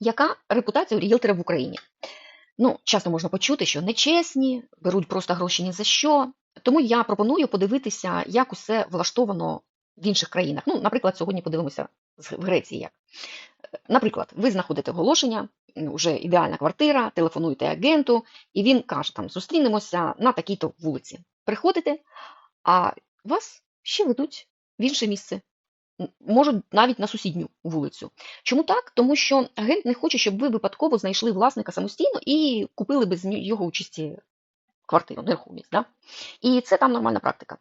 Яка репутація у ріелтора в Україні? Ну, часто можна почути, що нечесні, беруть просто гроші ні за що. Тому я пропоную подивитися, як усе влаштовано в інших країнах. Ну, наприклад, сьогодні подивимося в Греції як. Наприклад, ви знаходите оголошення, вже ідеальна квартира, телефонуєте агенту, і він каже, там зустрінемося на такій-то вулиці. Приходите, а вас ще ведуть в інше місце. Можуть навіть на сусідню вулицю. Чому так? Тому що агент не хоче, щоб ви випадково знайшли власника самостійно і купили без його участі квартиру, нерухомість. Да? І це там нормальна практика.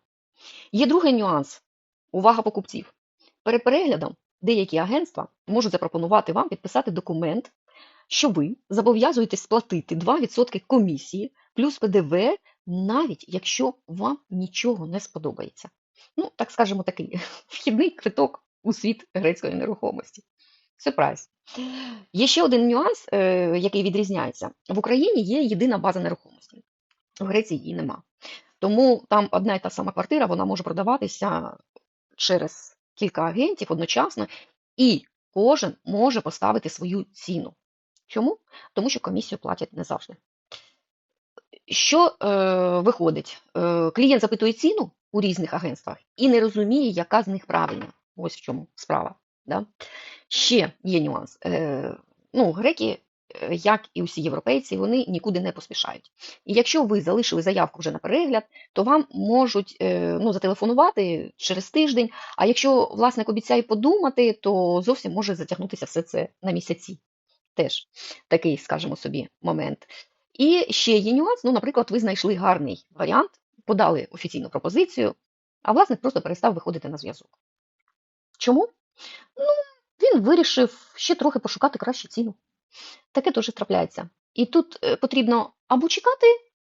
Є другий нюанс. Увага покупців. Перед переглядом деякі агентства можуть запропонувати вам підписати документ, що ви зобов'язуєтесь сплатити 2% комісії плюс ПДВ, навіть якщо вам нічого не сподобається. Ну, так скажемо, такий вхідний квиток у світ грецької нерухомості. Сюрприз. Є ще один нюанс, е, який відрізняється. В Україні є єдина база нерухомості. В Греції її нема. Тому там одна і та сама квартира вона може продаватися через кілька агентів одночасно, і кожен може поставити свою ціну. Чому? Тому що комісію платять не завжди. Що е, виходить? Е, клієнт запитує ціну у різних агентствах і не розуміє, яка з них правильна. Ось в чому справа. Да? Ще є нюанс. Е, ну, греки, е, як і усі європейці, вони нікуди не поспішають. І якщо ви залишили заявку вже на перегляд, то вам можуть е, ну, зателефонувати через тиждень. А якщо власник обіцяє подумати, то зовсім може затягнутися все це на місяці. Теж такий, скажімо собі, момент. І ще є нюанс. Ну, наприклад, ви знайшли гарний варіант, подали офіційну пропозицію, а власник просто перестав виходити на зв'язок. Чому? Ну, він вирішив ще трохи пошукати кращу ціну. Таке теж трапляється. І тут е, потрібно або чекати,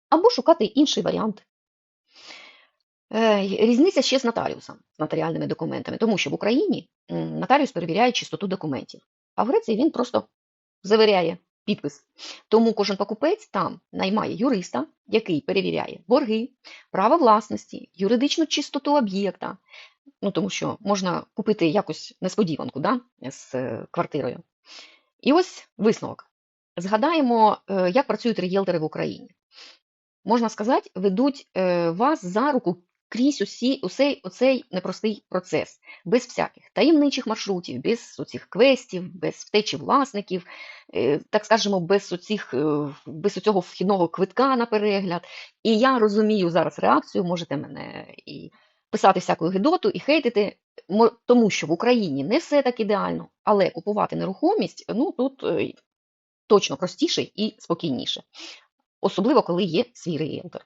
або шукати інший варіант. Е, Різниця ще з нотаріусом, з нотаріальними документами, тому що в Україні нотаріус перевіряє чистоту документів, а в Греції він просто завіряє підпис. Тому кожен покупець там наймає юриста, який перевіряє борги, право власності, юридичну чистоту об'єкта. Ну, тому що можна купити якусь несподіванку да, з е, квартирою. І ось висновок. Згадаємо, е, як працюють рієлтори в Україні. Можна сказати, ведуть е, вас за руку крізь усі, усей оцей непростий процес, без всяких таємничих маршрутів, без оцих квестів, без втечі власників, е, так скажемо, без, оцих, е, без цього вхідного квитка на перегляд. І я розумію зараз реакцію, можете мене і писати всяку гидоту, і хейтити, тому що в Україні не все так ідеально, але купувати нерухомість ну тут е, точно простіше і спокійніше. Особливо, коли є свій ріелтор.